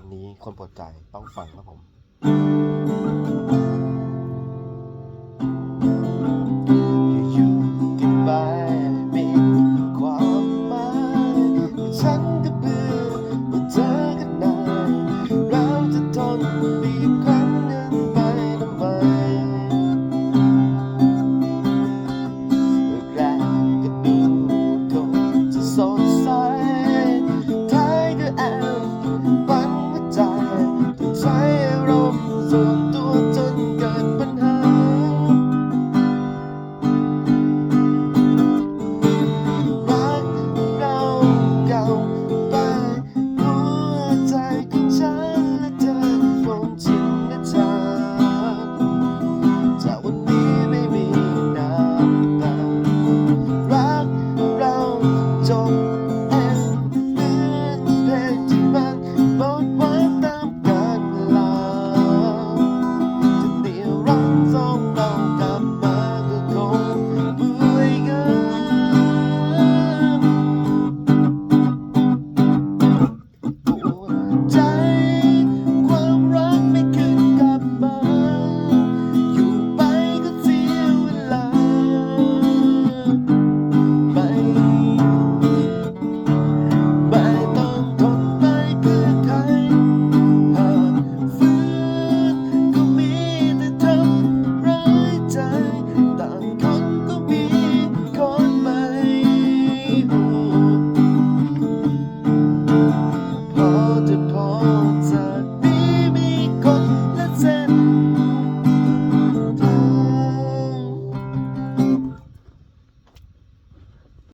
วันนี้คนปวดใจต้องฟังครับผม อยู่ที่หมายมีความหมายฉัน